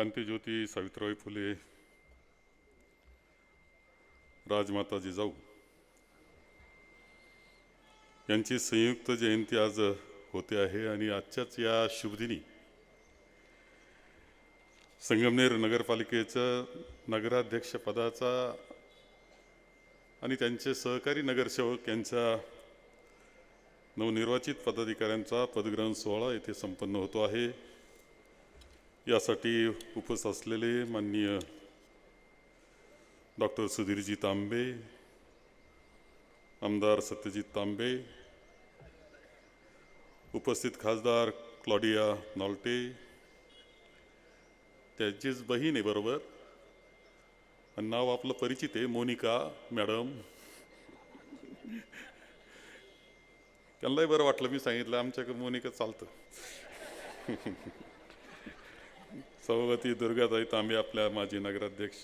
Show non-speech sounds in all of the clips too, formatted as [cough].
क्रांतीज्योती सावित्रीबाई फुले राजमाता जिजाऊ यांची संयुक्त जयंती आज होते आहे आणि आजच्याच या शुभदिनी संगमनेर नगरपालिकेचं नगराध्यक्षपदाचा आणि त्यांचे सहकारी नगरसेवक यांच्या नवनिर्वाचित पदाधिकाऱ्यांचा पदग्रहण सोहळा येथे संपन्न होतो आहे. यासाठी उपस्थित असलेले माननीय डॉक्टर सुधीरजी तांबे आमदार सत्यजित तांबे उपस्थित खासदार क्लॉडिया नॉल्टे त्याचीच बहीण आहे बरोबर. आणि नाव आपलं परिचित आहे मोनिका मॅडम. त्यांनाही बरं वाटलं मी सांगितलं आमच्याकडे मोनिका चालतं. सभापती दुर्गाताई तांबे आपल्या माजी नगराध्यक्ष.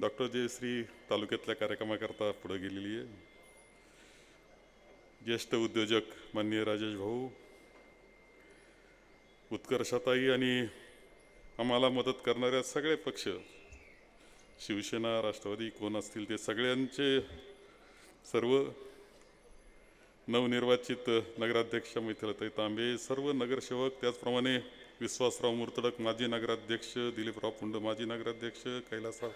डॉक्टर जयश्री तालुक्यातल्या कार्यक्रमाकरता पुढे गेलेली आहे. ज्येष्ठ उद्योजक माननीय राजेश भाऊ. उत्कर्षाताई आणि आम्हाला मदत करणाऱ्या सगळे पक्ष शिवसेना राष्ट्रवादी कोण असतील ते सगळ्यांचे सर्व नवनिर्वाचित नगराध्यक्ष मैथिलताई तांबे सर्व नगरसेवक त्याचप्रमाणे विश्वासराव मुर्तडक माजी नगराध्यक्ष दिलीपराव पुंड माजी नगराध्यक्ष कैलासराव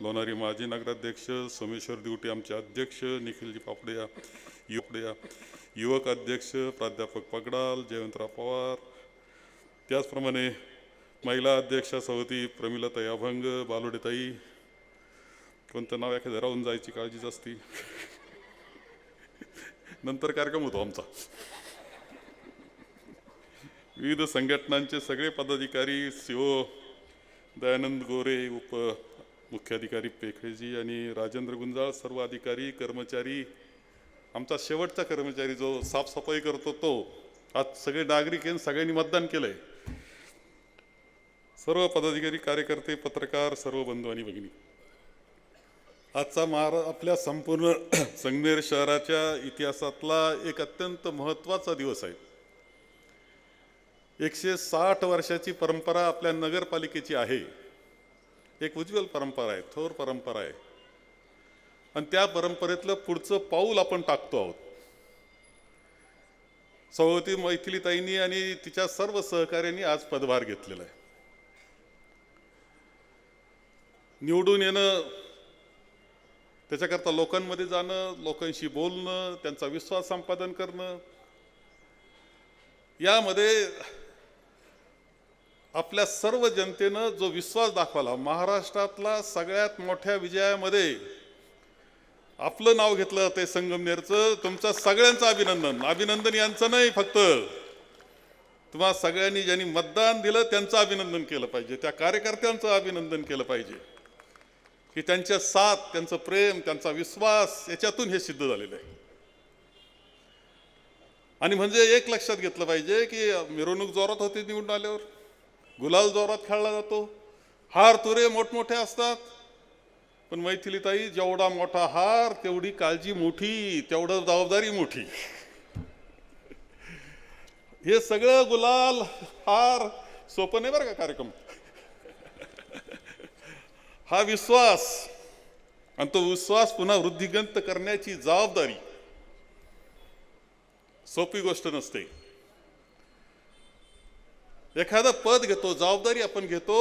लोणारी माजी नगराध्यक्ष सोमेश्वर दिवटे आमचे अध्यक्ष निखिलजी पापड्या युपड्या युवक अध्यक्ष प्राध्यापक पगडाल जयवंतराव पवार. त्याचप्रमाणे महिला अध्यक्षा सवती प्रमिलाताई अभंग बालोडेताई. कोणतं नाव एखाद्या राहून जायची काळजीच असती. नंतर कार्यक्रम होतो आमचा. विविध संघटनांचे सगळे पदाधिकारी सीओ दयानंद गोरे उप मुख्याधिकारी पेखळेजी आणि राजेंद्र गुंजाळ सर्व अधिकारी कर्मचारी आमचा शेवटचा कर्मचारी जो साफसफाई करतो तो आज सगळे नागरिक आहेत सगळ्यांनी मतदान केलंय. सर्व पदाधिकारी कार्यकर्ते पत्रकार सर्व बंधू आणि भगिनी. आजचा महारा आपल्या संपूर्ण संगमेर शहराच्या इतिहासातला एक अत्यंत महत्त्वाचा दिवस आहे. एकशे साठ वर्षाची परंपरा आपल्या नगरपालिकेची आहे. एक उज्ज्वल परंपरा आहे थोर परंपरा आहे. आणि त्या परंपरेतलं पुढचं पाऊल आपण टाकतो आहोत. सभापती मैथिलीताईंनी आणि तिच्या सर्व सहकार्यांनी आज पदभार घेतलेला आहे. निवडून येणं त्याच्याकरता लोकांमध्ये जाणं लोकांशी बोलणं त्यांचा विश्वास संपादन करणं यामध्ये आपल्या सर्व जनतेनं जो विश्वास दाखवला महाराष्ट्रातला सगळ्यात मोठ्या विजयामध्ये आपलं नाव घेतलं ते संगमनेरचं. तुमचं सगळ्यांचं अभिनंदन. अभिनंदन यांचं नाही फक्त तुम्हा सगळ्यांनी ज्यांनी मतदान दिलं त्यांचं अभिनंदन केलं पाहिजे. त्या कार्यकर्त्यांचं अभिनंदन केलं पाहिजे. की त्यांच्या साथ त्यांचं प्रेम त्यांचा विश्वास याच्यातून हे सिद्ध झालेलं आहे. आणि म्हणजे एक लक्षात घेतलं पाहिजे की मिरवणूक जोरात होती निवडून आल्यावर. गुलाल जोरात खेळला जातो. हार तुरे मोठमोठे असतात. पण मैथिलीताई जेवढा मोठा हार तेवढी काळजी मोठी तेवढं जबाबदारी मोठी. हे सगळं गुलाल हार सोपं नाही बरं का कार्यक्रम? हा विश्वास आणि तो विश्वास पुन्हा वृद्धिगंत करण्याची जबाबदारी. सोपी गोष्ट नसते. एखादं पद घेतो जबाबदारी आपण घेतो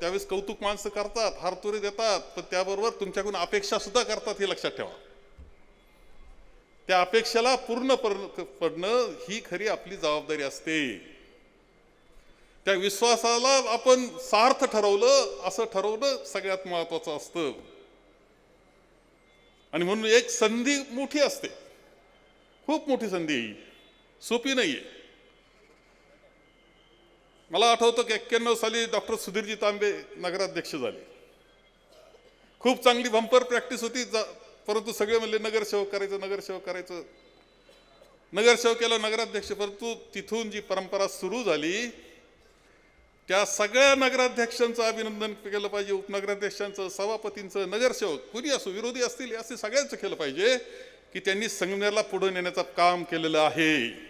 त्यावेळेस कौतुक माणसं करतात हारतुरी देतात पण त्याबरोबर तुमच्याकडून अपेक्षा सुद्धा करतात हे लक्षात ठेवा. त्या अपेक्षेला पूर्ण पडणं ही खरी आपली जबाबदारी असते. त्या विश्वासाला आपण सार्थ ठरवलं असं ठरवणं सगळ्यात महत्वाचं असतं. आणि म्हणून एक संधी मोठी असते. खूप मोठी संधी सोपी नाहीये. मला आठवतं की एक्क्याण्णव साली डॉक्टर सुधीरजी तांबे नगराध्यक्ष झाले. खूप चांगली बंपर प्रॅक्टिस होती जा- परंतु सगळे म्हणले नगरसेवक करायचं नगरसेवक करायचं. नगरसेवक केलं नगराध्यक्ष परंतु तिथून जी परंपरा सुरू झाली त्या सगळ्या नगराध्यक्षांचं अभिनंदन केलं पाहिजे उपनगराध्यक्षांचं सभापतींचं नगरसेवक कुणी असो विरोधी असतील असे सगळ्यांचं केलं पाहिजे की त्यांनी संगमनेरला पुढे नेण्याचं काम केलेलं आहे.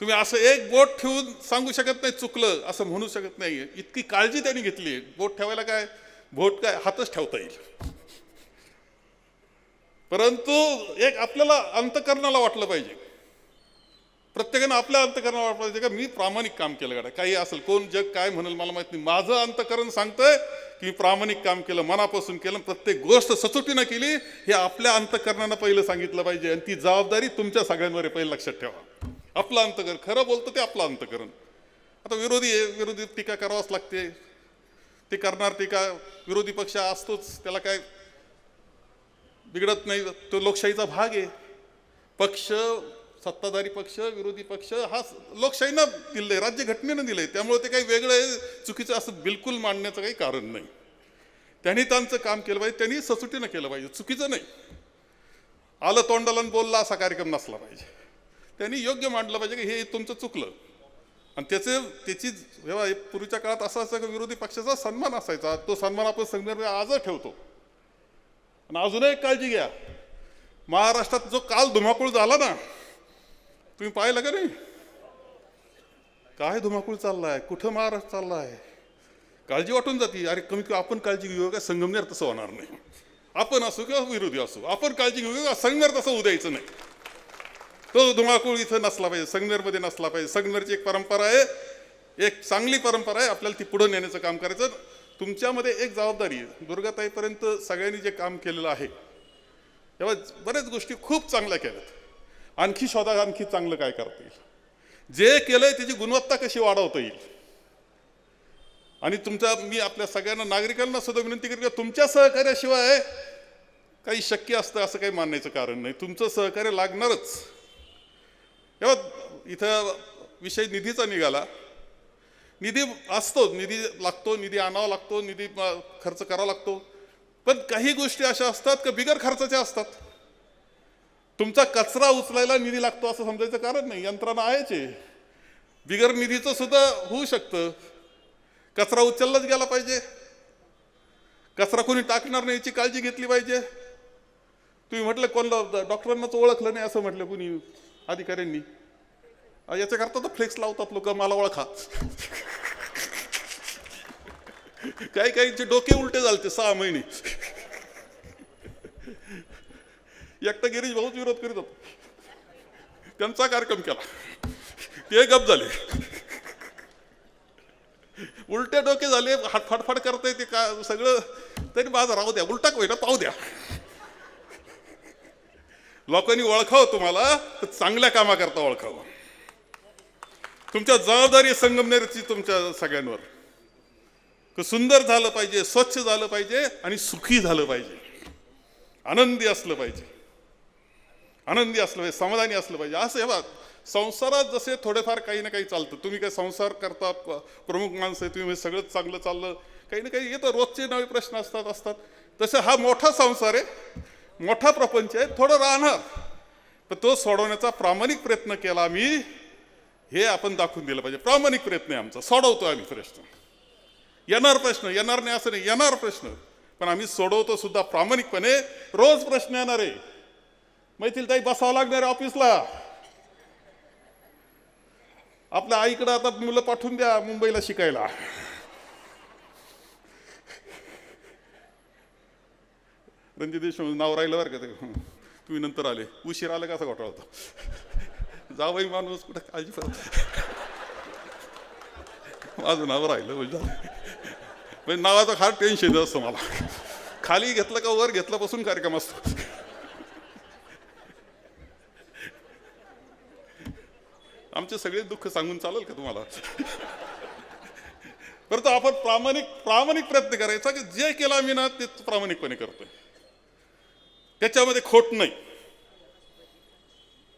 तुम्ही असं एक बोट ठेवून सांगू शकत नाही चुकलं असं म्हणू शकत नाही इतकी काळजी त्यांनी घेतली आहे. बोट ठेवायला काय? बोट काय? हातच ठेवता येईल. परंतु एक आपल्याला अंतकरणाला वाटलं पाहिजे. प्रत्येकानं आपल्या अंतकरणाला वाटलं पाहिजे का मी प्रामाणिक काम केलं गाडा काही असेल कोण जग काय म्हणेल मला माहीत नाही. माझं अंतकरण सांगतंय की मी प्रामाणिक काम केलं मनापासून केलं प्रत्येक गोष्ट सचोटीनं केली हे आपल्या अंतकरणानं पहिलं सांगितलं पाहिजे. आणि ती जबाबदारी तुमच्या सगळ्यांवर पहिलं लक्षात ठेवा. आपलं अंतकरण खरं बोलतं ते आपलं अंतकरण आता विरोधी आहे विरोधी टीका करावाच लागते. ते करणार टीका विरोधी पक्ष असतोच त्याला काय बिघडत नाही. तो लोकशाहीचा भाग आहे. पक्ष सत्ताधारी पक्ष विरोधी पक्ष हा लोकशाहीनं दिलंय राज्यघटनेनं दिलंय. त्यामुळे ते काही वेगळं आहे चुकीचं असं बिलकुल मांडण्याचं काही कारण नाही. त्यांनी त्यांचं काम केलं पाहिजे त्यांनी ससुटीनं केलं पाहिजे चुकीचं नाही. आलं तोंडाला बोलला असा कार्यक्रम नसला पाहिजे. त्यांनी योग्य मांडलं पाहिजे की हे तुमचं चुकलं. आणि त्याचे त्याची जेव्हा हे पूर्वीच्या काळात असं असं की विरोधी पक्षाचा सन्मान असायचा तो सन्मान आपण संदर्भ आजच ठेवतो. आणि अजूनही एक काळजी घ्या. महाराष्ट्रात जो काल धुमाकूळ झाला ना तुम्ही पाहिलं का नाही? काय धुमाकूळ चाललाय? कुठं महाराष्ट्र चालला आहे काळजी वाटून जाते. अरे कमी किंवा आपण काळजी घेऊ का? संगमनेर तसं होणार नाही. आपण असू किंवा विरोधी असू. आपण काळजी घेऊ का? संगमनेर तसं उद्यायचं नाही. तो धुमाकूळ इथं नसला पाहिजे संगनेरमध्ये नसला पाहिजे. संगमनेरची एक परंपरा आहे एक चांगली परंपरा आहे आपल्याला ती पुढं नेण्याचं काम करायचं. तुमच्यामध्ये एक जबाबदारी आहे. दुर्गाताईपर्यंत सगळ्यांनी जे काम केलेलं आहे तेव्हा बऱ्याच गोष्टी खूप चांगल्या केल्यात. आणखी शोधा आणखी चांगलं काय करता येईल? जे केलंय त्याची गुणवत्ता कशी वाढवता येईल? आणि तुमच्या मी आपल्या सगळ्यांना नागरिकांना सुद्धा विनंती करतो तुमच्या सहकार्याशिवाय काही शक्य असतं असं काही मानण्याचं कारण नाही. तुमचं सहकार्य लागणारच. तेव्हा इथं विषय निधीचा निघाला. निधी असतो निधी लागतो निधी आणावा लागतो निधी खर्च करावा लागतो. पण काही गोष्टी अशा असतात का बिगर खर्चाच्या असतात? तुमचा कचरा उचलायला निधी लागतो असं समजायचं कारण नाही. यंत्रणा आहेच आहे बिगर निधीचं सुद्धा होऊ शकतं. कचरा उचललाच गेला पाहिजे. कचरा कोणी टाकणार नाही याची काळजी घेतली पाहिजे. तुम्ही म्हटलं कोणला डॉक्टरांनाच ओळखलं नाही असं म्हटलं कुणी. अधिकाऱ्यांनी. याच्याकरता तर फ्लेक्स लावतात लोक मला ओळखा. काही काहींचे डोके उलटे झालते सहा महिने. एकटा गिरीश भाऊच विरोध करीत होता. त्यांचा कार्यक्रम केला. ते गप झाले. उलटे डोके झाले हाट फाटफाट करता येते का सगळं. तरी माझा राहू द्या उलटा होईना पाहू द्या. लोकांनी ओळखावं तुम्हाला तर चांगल्या कामाकरता ओळखावं. तुमच्या जबाबदारी संगमनेरची तुमच्या सगळ्यांवर. सुंदर झालं पाहिजे स्वच्छ झालं पाहिजे आणि सुखी झालं पाहिजे. आनंदी असलं पाहिजे. आनंदी असलं पाहिजे समाधानी असलं पाहिजे. असं हे बात संसारात जसे थोडेफार काही ना काही चालतं. तुम्ही काय संसार करता प्रमुख माणसं आहे तुम्ही सगळंच चांगलं चाललं. काही ना काही येतं रोजचे नवे प्रश्न असतात असतात. तसे हा मोठा संसार आहे. मोठा प्रपंच आहे थोडं राहणार. पण तो सोडवण्याचा प्रामाणिक प्रयत्न केला आम्ही हे आपण दाखवून दिलं पाहिजे. प्रामाणिक प्रयत्न आहे आमचा. सोडवतो आम्ही प्रश्न. येणार प्रश्न येणार नाही असं नाही येणार प्रश्न. पण आम्ही सोडवतो सुद्धा प्रामाणिकपणे. रोज प्रश्न येणार आहे. मैथिल ताई बसावं लागणार आहे ऑफिसला. आपल्या आईकडं आता मुलं पाठवून द्या मुंबईला शिकायला. रणजित देशमुख नाव राहिलं बरं का ते. तुम्ही नंतर आले. उशीर आलं कसा घोटाळा होता? जावई माणूस कुठं काळजी पडत माझं नाव राहिलं म्हणजे म्हणजे नावाचं फार टेन्शन असतं मला. खाली घेतलं का वर घेतल्यापासून कार्यक्रम असतो? आमचे सगळे दुःख सांगून चालेल का तुम्हाला? परंतु आपण प्रामाणिक प्रामाणिक प्रयत्न करायचा की जे केलं आम्ही ना ते प्रामाणिकपणे करतोय. त्याच्यामध्ये खोट नाही.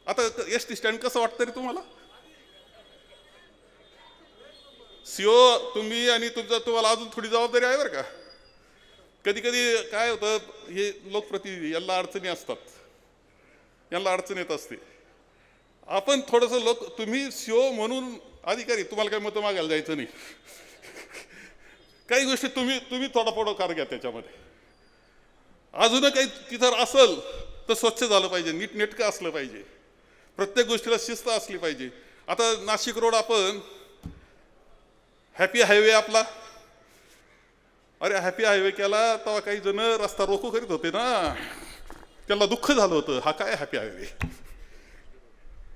आता एस टी स्टँड कसं वाटतं रे तुम्हाला? सीओ तुम्ही आणि तुमचा तुम्हाला अजून थोडी जबाबदारी आहे बरं का? कधी कधी काय होतं हे लोकप्रतिनिधी यांना अडचणी असतात. यांना अडचण येत असते. आपण थोडंसं लोक तुम्ही सीओ म्हणून अधिकारी तुम्हाला काही मतं मागायला जायचं नाही. [laughs] काही गोष्टी तुम्ही तुम्ही थोडा कार घ्या त्याच्यामध्ये. अजून काही तिथं असेल तर स्वच्छ झालं पाहिजे नीटनेटकं असलं पाहिजे. प्रत्येक गोष्टीला शिस्त असली पाहिजे. आता नाशिक रोड आपण हॅपी हायवे आपला. अरे हॅपी हायवे केला तेव्हा काही जण रस्ता रोको करीत होते ना. त्याला दुःख झालं होतं हा काय हॅपी हायवे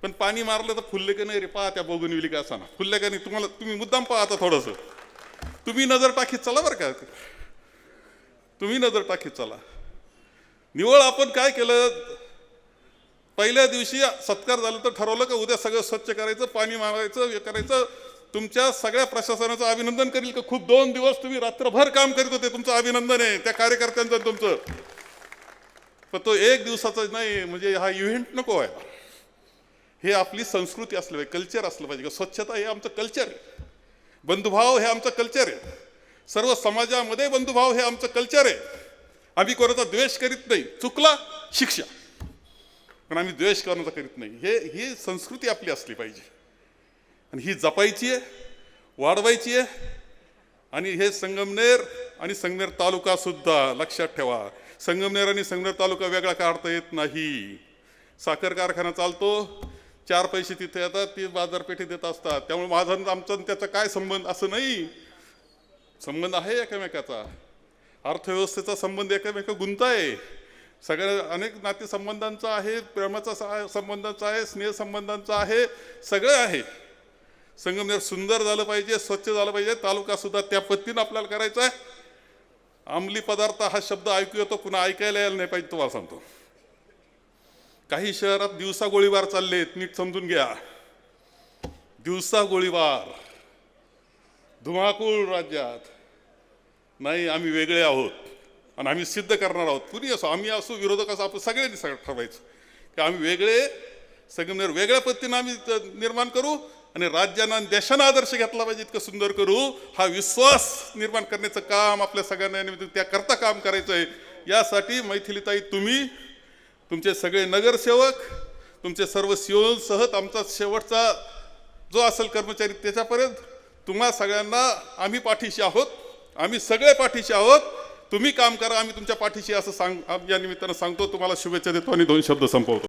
पण पाणी मारलं तर फुलले का नाही रे? पहा त्या बघून विली का असा ना फुलले का नाही? तुम्हाला तुम्ही मुद्दाम पहा आता थोडंसं. तुम्ही नजर टाकीत चला बरं का. तुम्ही नजर टाकीत चला. निवळ आपण काय केलं? पहिल्या दिवशी सत्कार झाला तर ठरवलं का उद्या सगळं स्वच्छ करायचं पाणी मारायचं हे करायचं. तुमच्या सगळ्या प्रशासनाचं अभिनंदन करील का? खूप दोन दिवस तुम्ही रात्रभर काम करीत होते. तुमचं अभिनंदन आहे. त्या कार्यकर्त्यांचं तुमचं. पण तो एक दिवसाचा नाही म्हणजे हा इव्हेंट नको व्हायला हे आपली संस्कृती असलं पाहिजे कल्चर असलं पाहिजे. स्वच्छता हे आमचं कल्चर आहे. बंधुभाव हे आमचं कल्चर आहे. सर्व समाजामध्ये बंधुभाव हे आमचं कल्चर आहे. आम्ही कोणाचा द्वेष करीत नाही. चुकला शिक्षा. पण आम्ही द्वेष कोणाचा करीत नाही. हे ही संस्कृती आपली असली पाहिजे. आणि ही जपायची आहे वाढवायची आहे. आणि हे संगमनेर आणि संगमनेर तालुका सुद्धा लक्षात ठेवा. संगमनेर आणि संगमनेर तालुका वेगळा काढता येत नाही. साखर कारखाना चालतो. चार पैसे तिथे येतात ती बाजारपेठेत येत असतात. त्यामुळे माझा आमचा त्याचा काय संबंध? असं नाही. संबंध आहे एकमेकाचा. अर्थव्यवस्थेचा संबंध एकमेका गुंता आहे. सगळ्या अनेक नातेसंबंधांचा आहे प्रेमाचा संबंधांचा आहे स्नेहसंबंधांचा आहे सगळं आहे. संगमनेर सुंदर झालं पाहिजे स्वच्छ झालं पाहिजे तालुका सुद्धा त्या पद्धतीनं आपल्याला करायचा आहे. अंमली पदार्थ हा शब्द ऐकू येतो पुन्हा ऐकायला यायला नाही पाहिजे तुम्हाला सांगतो. काही शहरात दिवसा गोळीबार चाललेत नीट समजून घ्या. दिवसा गोळीबार. धुमाकूळ राज्यात. नाही आम्ही वेगळे आहोत. आणि आम्ही सिद्ध करणार आहोत. कुणी असो आम्ही असो विरोधक असो आपण सगळ्यांनी सगळं ठरवायचं. की आम्ही वेगळे संगमनेर वेगळ्या पद्धतीनं आम्ही त- निर्माण करू आणि राज्यांना आणि देशांना आदर्श घेतला पाहिजे इतकं सुंदर करू. हा विश्वास निर्माण करण्याचं काम आपल्या सगळ्यांना निमित्त त्याकरता काम करायचं आहे. यासाठी मैथिलीताई तुम्ही तुमचे सगळे नगरसेवक तुमचे सर्व सह आमचा शेवटचा जो असेल कर्मचारी त्याच्यापर्यंत तुम्हा सगळ्यांना आम्ही पाठीशी आहोत. आम्ही सगळे पाठीशी आहोत. तुम्ही काम करा आम्ही तुमच्या पाठीशी असं सांग या निमित्तानं सांगतो. तुम्हाला शुभेच्छा देतो आणि दोन शब्द संपवतो.